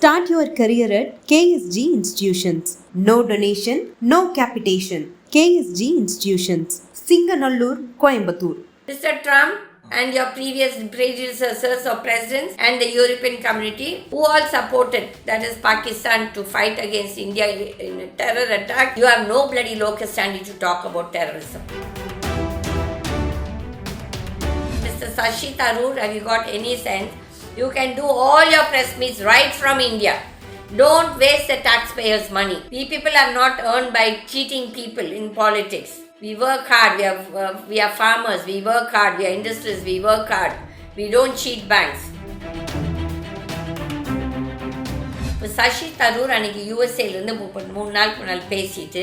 Start your career at KSG Institutions. No donation, no capitation. KSG Institutions. Singanallur, Coimbatore. Mr. Trump and your previous predecessors or presidents and the European community who all supported that is Pakistan to fight against India in a terror attack. You have no bloody locus standing to talk about terrorism. Mr. Sashi Tharoor, have you got any sense? You can do all your press meets right from India. Don't waste the taxpayers' money. We people are not earned by cheating people in politics. We work hard. We are uh, we are farmers. We work hard. We are industries. We work hard. We don't cheat banks. இப்போ சசி தரூர் அன்னைக்கு யூஎஸ்ஏலேருந்து மூணு நாளுக்கு முன்னால் பேசிட்டு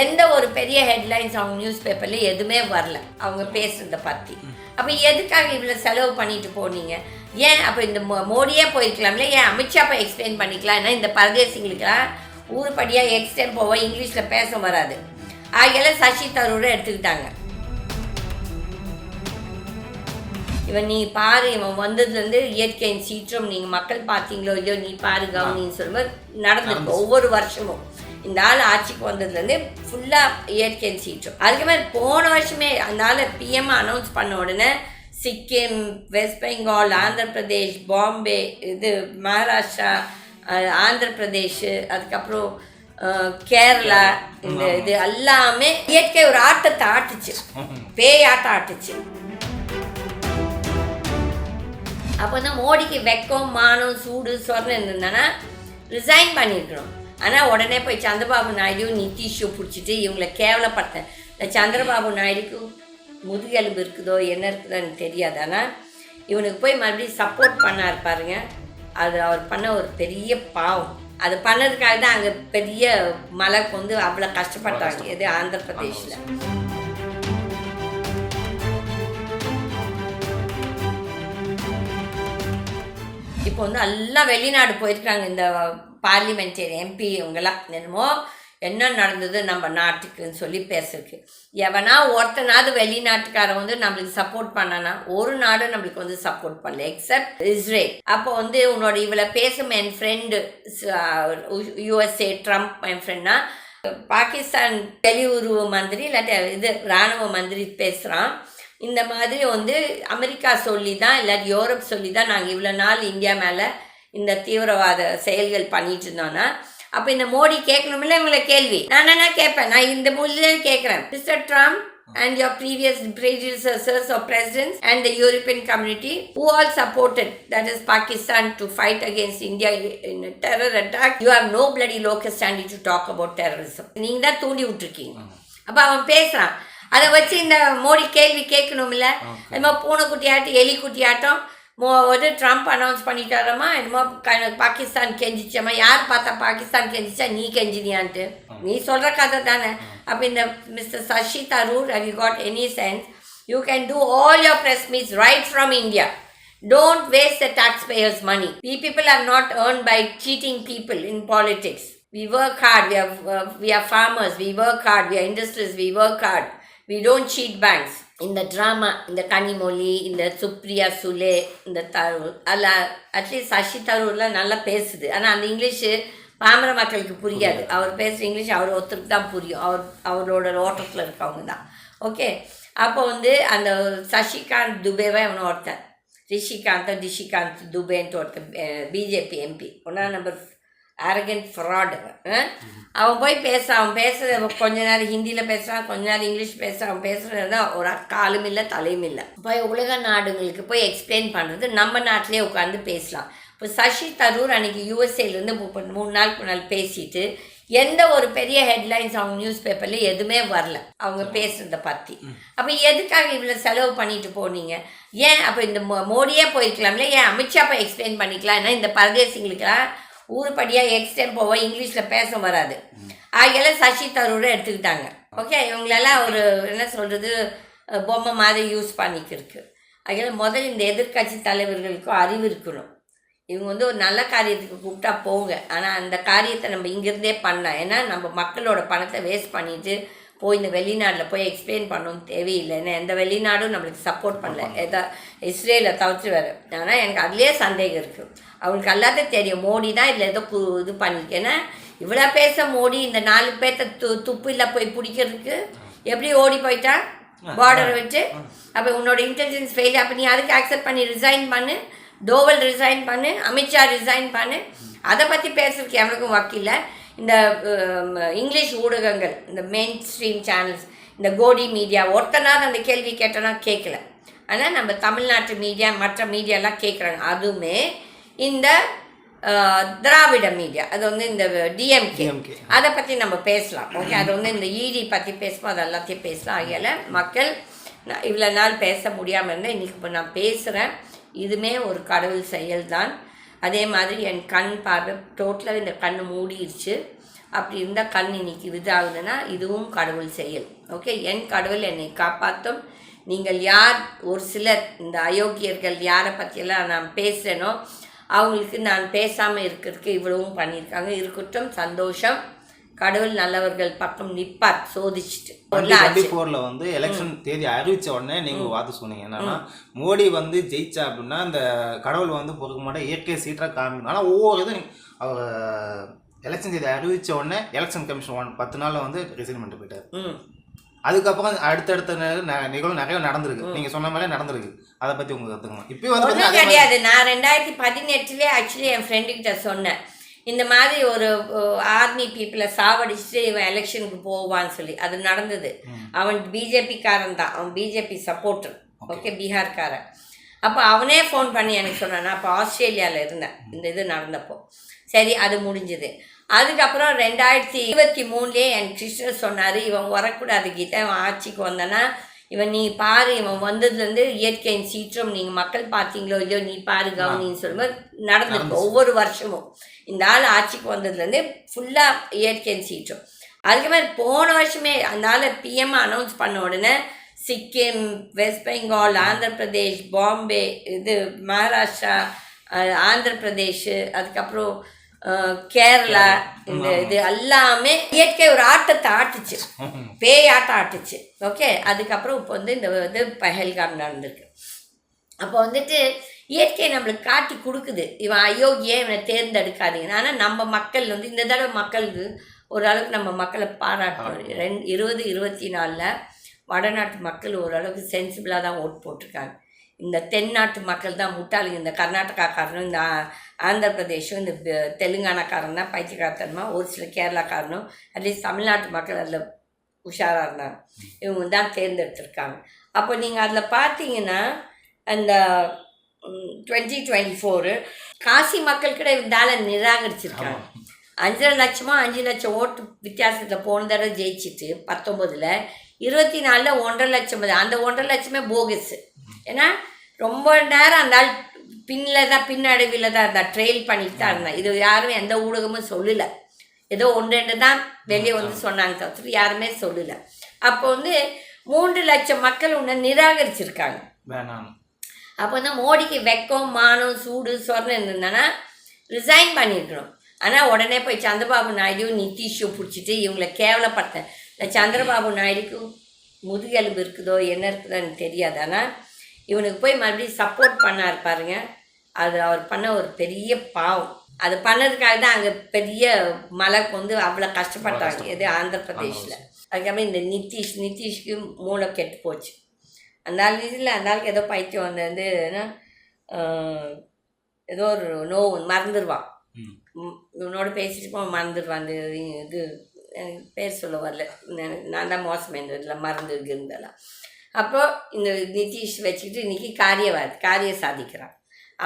எந்த ஒரு பெரிய headlines அவங்க நியூஸ் பேப்பரில் எதுவுமே வரல அவங்க பேசுறத பற்றி அப்போ எதுக்காக இவ்வளோ செலவு பண்ணிட்டு போனீங்க ஏன்? அப்போ இந்த மோ- மோடியே போயிருக்கலாம்ல. ஏன்? அமித்ஷா போய் எக்ஸ்பிளைன் பண்ணிக்கலாம். ஏன்னா இந்த பரதேசிங்களுக்கெல்லாம் ஊருப்படியாக எக்ஸ்டென்ட் போவ இங்கிலீஷில் பேச வராது. ஆகையால சசி தரூரை எடுத்துக்கிட்டாங்க. இவன் நீ பாரு இவன் வந்ததுலேருந்து இயற்கையின் சீற்றம் நீங்கள் மக்கள் பார்த்தீங்களோ இல்லையோ நீ பாரு கவனின்னு சொல்லும்போது நடந்திருக்கு ஒவ்வொரு வருஷமும். இந்த ஆள் ஆட்சிக்கு வந்ததுலேருந்து ஃபுல்லாக இயற்கையின் சீற்றம். அதுக்கு மாதிரி போன வருஷமே அந்த ஆள் பிஎம் அனௌன்ஸ் பண்ண உடனே சிக்கிம் வெஸ்ட் பெங்கால் ஆந்திர பிரதேஷ் பாம்பே இது மகாராஷ்டிரா ஆந்திர பிரதேஷ் அதுக்கப்புறம் கேரளா இந்த இது எல்லாமே இயற்கை ஒரு ஆட்டத்தை ஆட்டுச்சு. பேய் ஆட்டம் ஆட்டுச்சு. அப்போ தான் மோடிக்கு வெக்கம் மானம் சூடு சொர்ணம் இருந்ததுன்னா ரிசைன் பண்ணியிருக்கணும் ஆனால் உடனே போய் சந்திரபாபு நாயுடு நிதிஷை பிடிச்சிட்டு இவங்களை கேவலப்படுத்தேன் இந்த சந்திரபாபு நாயுடுக்கு முதுகெலும்பு இருக்குதோ என்ன இருக்குதோ எனக்கு தெரியாது. ஆனால் இவனுக்கு போய் மறுபடியும் சப்போர்ட் பண்ணார் பாருங்க. அது அவர் பண்ண ஒரு பெரிய பாவம். அது பண்ணதுக்காக தான் அங்கே பெரிய மழை வந்து அவ்வளோ கஷ்டப்பட்டாங்க. எது ஆந்திர பிரதேஷில். இப்போ வந்து எல்லாம் வெளிநாடு போயிருக்காங்க இந்த பார்லிமெண்டரி எம்பி இவங்கெல்லாம். என்னமோ என்ன நடந்தது நம்ம நாட்டுக்குன்னு சொல்லி பேசுறதுக்கு எவனா ஒருத்தனாவது வெளிநாட்டுக்காரன் வந்து நம்மளுக்கு சப்போர்ட் பண்ணனா ஒரு நாடு நம்மளுக்கு வந்து சப்போர்ட் பண்ணல எக்ஸப்ட் இஸ்ரேல் அப்போ வந்து உன்னோட இவளை பேசும் என் ஃப்ரெண்டு யூஎஸ்ஏ ட்ரம்ப் என் ஃப்ரெண்ட்னா பாகிஸ்தான் வெளியுறவு மந்திரி இல்லாட்டி இது இராணுவ மந்திரி பேசுகிறான் இந்த மாதிரி வந்து அமெரிக்கா சொல்லி தான் இல்லாட்டி யூரோப் சொல்லி தான் நாங்கள் இவ்வளோ நாள் இந்தியா மேலே இந்த தீவிரவாத செயல்கள் பண்ணிட்டு இருந்தோன்னா அப்போ இந்த மோடி கேட்கணுமில்ல இவங்களை கேள்வி நான் என்ன கேட்பேன் நான் இந்த மொழியிலே கேட்குறேன் mister Trump and your previous predecessors or presidents and the European community who all supported that is Pakistan to fight against India in a terror attack. You have no bloody locus standing to talk about terrorism. நீங்க தான் தூண்டி விட்டுருக்கீங்க அப்போ அவன் பேசுறான் அதை வச்சு இந்த மோடி கேள்வி கேட்கணும்ல அது மாதிரி பூனைக்குட்டியாட்டம் எலிக்குட்டியாட்டம் மோ வந்து ட்ரம்ப் அனௌன்ஸ் பண்ணிட்டாரம்மா என்னமோ க- பாகிஸ்தான் கெஞ்சிச்சம்மா யார் பார்த்தா பாகிஸ்தான் கெஞ்சிச்சா நீ கெஞ்சினியான்ட்டு நீ சொல்கிற கதை தானே அப்போ இந்த mister Shashi Tharoor have you got any sense you can do all your press meets right from India. Don't waste the taxpayers' money. We people are not earned by cheating people in politics. We work hard. We are uh, we are farmers. We work hard. We are industries. We work hard. We don't cheat banks. இந்த drama இந்த கனிமொழி இந்த சுப்ரியா சுலே இந்த தரூர் அதில் at least Sasi தரூர்லாம் நல்லா பேசுது. ஆனால் அந்த English பாமர மக்களுக்கு புரியாது. அவர் பேசுகிற இங்கிலீஷ் அவர் ஒருத்தருக்கு தான் புரியும். அவர் அவரோட ஓட்டத்தில் இருக்கவங்க தான். ஓகே? அப்போ வந்து அந்த சசிகாந்த் துபேவை அவனை ஒருத்தன். ரிஷிகாந்த் டிஷிகாந்த் துபேன்ட்டு ஒருத்தன் பிஜேபி எம்பி. ஒன்றா நம்பர் அரகண்ட் ஃப்ராட் அவன். போய் பேசுகிறான் அவன் பேசுறது கொஞ்ச நேரம் ஹிந்தியில் பேசுகிறான் கொஞ்ச நேரம் இங்கிலீஷ் பேசுகிறான் அவன் பேசுகிறது தான் ஒரு காலும் இல்லை தலையும் இல்லை. போய் உலக நாடுகளுக்கு போய் எக்ஸ்பிளைன் பண்ணுறது நம்ம நாட்டிலே உட்காந்து பேசலாம். இப்போ சசி தரூர் அன்னைக்கு யூஎஸ்ஏலேருந்து மூணு நாளுக்கு முன்னால் பேசிட்டு எந்த ஒரு பெரிய ஹெட்லைன்ஸ் அவங்க நியூஸ் பேப்பரில் எதுவுமே வரல. அவங்க பேசுறத பற்றி அப்போ எதுக்காக இவ்வளோ செலவு பண்ணிட்டு போனீங்க? ஏன் அப்போ இந்த மோ- மோடியே போயிருக்கலாம்ல? ஏன் அமித்ஷா போய் எக்ஸ்பிளைன் பண்ணிக்கலாம்? ஏன்னா இந்த பரதேசிங்களுக்கெல்லாம் ஊருப்படியாக எக்ஸ்டென்ட் போவோம் இங்கிலீஷில் பேச வராது. ஆகையால சசி தரூரை எடுத்துக்கிட்டாங்க. ஓகே இவங்களெல்லாம் ஒரு என்ன சொல்கிறது பொம்மை மாதிரி யூஸ் பண்ணிக்கிருக்கு. ஆகையால முதல்ல இந்த எதிர்க்கட்சி தலைவர்களுக்கும் அறிவு இருக்கணும். இவங்க வந்து ஒரு நல்ல காரியத்துக்கு கூப்பிட்டா போங்க. ஆனால் அந்த காரியத்தை நம்ம இங்கேருந்தே பண்ணலாம். ஏன்னா நம்ம மக்களோட பணத்தை வேஸ்ட் பண்ணிவிட்டு போய் இந்த வெளிநாட்டில் போய் எக்ஸ்பிளைன் பண்ணணும் தேவையில்லை ஏன்னா எந்த வெளிநாடும் நம்மளுக்கு சப்போர்ட் பண்ணல. எதா இஸ்ரேலை தவிர்த்து வேறு ஆனால் எனக்கு அதுலேயே சந்தேகம் இருக்குது அவங்களுக்கு எல்லாத்தையும் தெரியும். மோடி தான் இதில் ஏதோ பு இது பண்ணிருக்கேன்னா இவ்வளோ பேச மோடி இந்த நாலு பேர்த்த து துப்பில் போய் பிடிக்கிறதுக்கு எப்படி ஓடி போயிட்டான் பார்டரை வச்சு அப்போ உன்னோட இன்டெலிஜென்ஸ் ஃபெயில் அப்போ நீ அதுக்கு அக்செப்ட் பண்ணி ரிசைன் பண்ணு. தோவல் ரிசைன் பண்ணு. அமித்ஷா ரிசைன் பண்ணு. அதை பற்றி பேசுறதுக்கு எவனுக்கும் வக்கில்ல. இந்த இங்கிலீஷ் ஊடகங்கள் இந்த மெயின் ஸ்ட்ரீம் சேனல்ஸ் இந்த கோடி மீடியா ஒருத்தனாவது அந்த கேள்வி கேட்டனா கேட்கல ஆனால் நம்ம தமிழ்நாட்டு மீடியா மற்ற மீடியாலாம் கேட்குறாங்க அதுவுமே இந்த திராவிட மீடியா அது வந்து இந்த டிஎம்கே. அதை பற்றி நம்ம பேசலாம். ஓகே அது வந்து இந்த இடி பற்றி பேசும்போது அது எல்லாத்தையும் பேசலாம். ஆகையால் மக்கள் நான் இவ்வளோ நாள் பேச முடியாமல் இருந்தேன் இன்றைக்கி இப்போ நான் பேசுகிறேன் இதுமே ஒரு கடவுள் செயல்தான். அதே மாதிரி என் கண் பார்வை டோட்டலாக இந்த கண் மூடிடுச்சு அப்படி இருந்தால் கண் இன்னைக்கு இதாகுதுன்னா இதுவும் கடவுள் செயல். ஓகே என் கடவுள் என்னை காப்பாற்றும் நீங்கள் யார்? ஒரு சிலர் இந்த அயோக்கியர்கள் யாரை பற்றியெல்லாம் நான் பேசுகிறேனோ அவங்களுக்கு நான் பேசாமல் இருக்கிறதுக்கு இவ்வளவும் பண்ணியிருக்காங்க. இருக்கட்டும் சந்தோஷம். கடவுள் நல்லவர்கள் பக்கம் நிப்பார் சோதிச்சுட்டு. டுவெண்ட்டி ஃபோர்ல வந்து எலெக்ஷன் தேதி அறிவிச்ச உடனே நீங்க ஒரு வார்த்தை சொன்னீங்க. என்னன்னா மோடி வந்து ஜெயிச்சா அப்படின்னா இந்த கடவுள் வந்து பொறுக்க மாட்டேன் இயற்கை சீட்டா காமிக்கணும் ஆனா ஒவ்வொரு இதுவும் அவர் எலெக்ஷன் தேதி அறிவிச்ச உடனே எலெக்ஷன் கமிஷன் ஒன் பத்து நாள்ல வந்து ரிசைன் பண்ணிட்டு போயிட்டாரு. அதுக்கப்புறம் அடுத்தடுத்த நிகழ்வு நிறைய நடந்திருக்கு. நீங்க சொன்ன மாதிரி நடந்திருக்கு. அதை பத்தி உங்க கத்துக்கணும் இப்பயும் வந்து கிடையாது. நான் ரெண்டாயிரத்தி பதினெட்டுலேயே ஆக்சுவலி என் ஃப்ரெண்டுக்கிட்ட சொன்னேன். இந்த மாதிரி ஒரு ஆர்மி பீப்புளை சாவடிச்சுட்டு இவன் எலெக்ஷனுக்கு போவான்னு சொல்லி. அது நடந்தது. அவன் பிஜேபிக்காரன் தான். அவன் பிஜேபி சப்போர்ட்டர். ஓகே. பீகார்காரன். அப்போ அவனே ஃபோன் பண்ணி எனக்கு சொன்னான் நான் அப்போ ஆஸ்திரேலியாவில் இருந்தேன் இந்த இது நடந்தப்போ. சரி அது முடிஞ்சது. அதுக்கப்புறம் ரெண்டாயிரத்தி இருபத்தி மூணுலேயே என் கிருஷ்ணர் சொன்னார் இவன் வரக்கூடாது கீதா. இவன் ஆட்சிக்கு வந்தானா இவன் நீ பாரு இவன் வந்ததுலேருந்து இயற்கையின் சீற்றம் நீங்கள் மக்கள் பார்த்தீங்களோ இல்லையோ நீ பாரு கவனின்னு சொல்லும்போது நடந்திருக்கு ஒவ்வொரு வருஷமும். இந்த ஆள் ஆட்சிக்கு வந்ததுலேருந்து ஃபுல்லாக இயற்கையின் சீற்றம். அதுக்கு மாதிரி போன வருஷமே அந்த ஆள் பிஎம் அனௌன்ஸ் பண்ண உடனே சிக்கிம் வெஸ்ட் பெங்கால் ஆந்திர பிரதேஷ் பாம்பே இது மகாராஷ்டிரா ஆந்திர பிரதேஷ் அதுக்கப்புறம் கேரளா இந்த இது எல்லாமே இயற்கை ஒரு ஆட்டத்தை ஆட்டுச்சு. பேய் ஆட்டம் ஆட்டுச்சு. ஓகே? அதுக்கப்புறம் இப்போ வந்து இந்த இது பஹல்காம் நடந்திருக்கு. அப்போ வந்துட்டு இயற்கை நம்மளுக்கு காட்டி கொடுக்குது. இவன் அயோக்கிய இவனை தேர்ந்தெடுக்காதீங்க ஆனால் நம்ம மக்கள் வந்து இந்த தடவை மக்களுக்கு ஓரளவுக்கு நம்ம மக்களை பாராட்டணும் ரெண்டு இருபது இருபத்தி நாலில் வடநாட்டு மக்கள் ஓரளவுக்கு சென்சிபிளாக தான் ஓட் போட்டிருக்காங்க. இந்த தென்னாட்டு மக்கள் தான் முட்டாளுங்க இந்த கர்நாடகாக்காரனும் இந்த ஆந்திர பிரதேஷும் இந்த தெலுங்கானாக்காரன் தான் பைத்தியக்காரத்தனமாக ஒரு சில கேரளாக்காரனும் அட்லீஸ்ட் தமிழ்நாட்டு மக்கள் அதில் உஷாராக இருந்தாங்க. இவங்க தான் தேர்ந்தெடுத்திருக்காங்க. அப்போ நீங்கள் அதில் பார்த்தீங்கன்னா அந்த டுவெண்ட்டி டுவெண்ட்டி ஃபோரு காசி மக்கள் கூட இருந்தால நிராகரிச்சிருக்காங்க. அஞ்சரை லட்சமோ அஞ்சு லட்சம் ஓட்டு வித்தியாசத்தில் போன தடவை ஜெயிச்சிட்டு பத்தொம்போதில் இருபத்தி நாலில் ஒன்றரை லட்சம். அந்த ஒன்றரை லட்சமே போகஸ் ஏன்னா ரொம்ப நேரம் அந்த ஆள் பின்னில் தான் பின்னடைவில் தான் இருந்தா ட்ரெயில் பண்ணிட்டு தான் இருந்தா. இது யாரும் எந்த ஊடகமும் சொல்லலை. ஏதோ ஒன்று ரெண்டு தான் வெளியே வந்து சொன்னாங்க தவிர்த்து யாருமே சொல்லலை. அப்போ வந்து மூன்று லட்சம் மக்கள் உன்னை நிராகரிச்சிருக்காங்க. அப்போ வந்து மோடிக்கு வெக்கம் மானம் சூடு சொர்ணம் இருந்ததுன்னா ரிசைன் பண்ணியிருக்கணும் ஆனால் உடனே போய் சந்திரபாபு நாயுடு நிதிஷும் பிடிச்சிட்டு இவங்களை கேவலப்படுத்த இந்த சந்திரபாபு நாயுடுக்கு முதுகெலும்பு இருக்குதோ என்ன இருக்குதோ எனக்கு தெரியாது. ஆனால் இவனுக்கு போய் மறுபடியும் சப்போர்ட் பண்ணார் பாருங்க. அது அவர் பண்ண ஒரு பெரிய பாவம். அது பண்ணதுக்காக தான் அங்கே பெரிய மலை வந்து அவ்வளோ கஷ்டப்பட்டாங்க. எது ஆந்திர பிரதேஷில் அதுக்கப்புறம் இந்த நிதிஷ் நிதிஷ்க்கு மூளை கெட்டு போச்சு. அந்த ஆள் இதில் அந்த ஆளுக்கு ஏதோ பைத்தியம் வந்தது ஏதோ ஒரு நோவு மறந்துடுவான் இவனோட பேசிட்டு மறந்துடுவான் அந்த இது பேர் சொல்ல வரல. நான் தான் மோசம் இந்த இதில் மறந்து இருந்தெல்லாம் அப்போது இந்த நிதிஷ் வச்சுக்கிட்டு இன்னைக்கு காரியவாதி காரியம் சாதிக்கிறான்.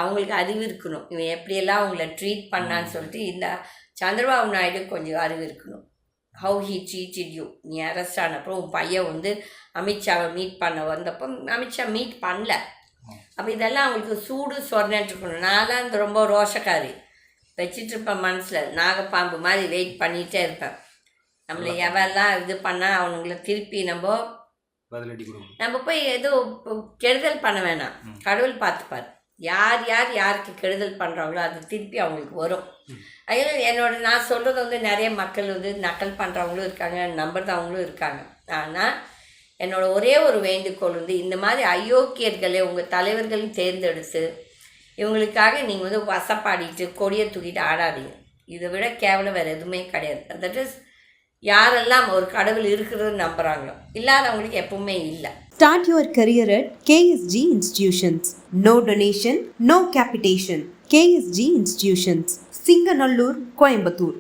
அவங்களுக்கு அறிவு இருக்கணும். இவன் எப்படியெல்லாம் அவங்கள ட்ரீட் பண்ணான்னு சொல்லிட்டு இந்த சந்திரபாபு நாயுடு கொஞ்சம் அறிவு இருக்கணும். ஹவு ஹி ட்ரீட்டட் யூ நீ அரெஸ்ட் ஆனப்போ உன் பையன் வந்து அமித்ஷாவை மீட் பண்ண வந்தப்போ அமித்ஷா மீட் பண்ணல. அப்போ இதெல்லாம் அவங்களுக்கு சூடு சொர்ணன்ட்டு இருக்கணும். நான் தான் இந்த ரொம்ப ரோஷக்காரி. வச்சிட்ருப்பேன் மனசில். நாகப்பாம்பு மாதிரி வெயிட் பண்ணிகிட்டே இருப்பேன். நம்மளை எவெல்லாம் இது பண்ணால் அவனுங்களை திருப்பி நம்ம நம்ம போய் ஏதோ கெடுதல் பண்ண வேணாம். கடவுள் பார்த்துப்பார். யார் யார் யாருக்கு கெடுதல் பண்ணுறாங்களோ அது திருப்பி அவங்களுக்கு வரும். அதனால என்னோட நான் சொல்கிறது வந்து நிறைய மக்கள் வந்து நக்கல் பண்ணுறவங்களும் இருக்காங்க நம்புறதவங்களும் இருக்காங்க. ஆனால் என்னோட ஒரே ஒரு வேண்டுகோள் வந்து இந்த மாதிரி அயோக்கியர்களை உங்கள் தலைவர்களையும் தேர்ந்தெடுத்து இவங்களுக்காக நீங்கள் வந்து வசப்பாடிட்டு கொடியை தூக்கிட்டு ஆடாதீங்க. இதை விட கேவலம் வேறு எதுவுமே கிடையாது. தட் இஸ் யாரெல்லாம் ஒரு கடவுள் இருக்கிறது நம்புகிறாங்களோ இல்லாதவங்களுக்கு எப்பவுமே இல்லை start your career at KSG institutions no donation no capitation KSG institutions Singanallur Coimbatore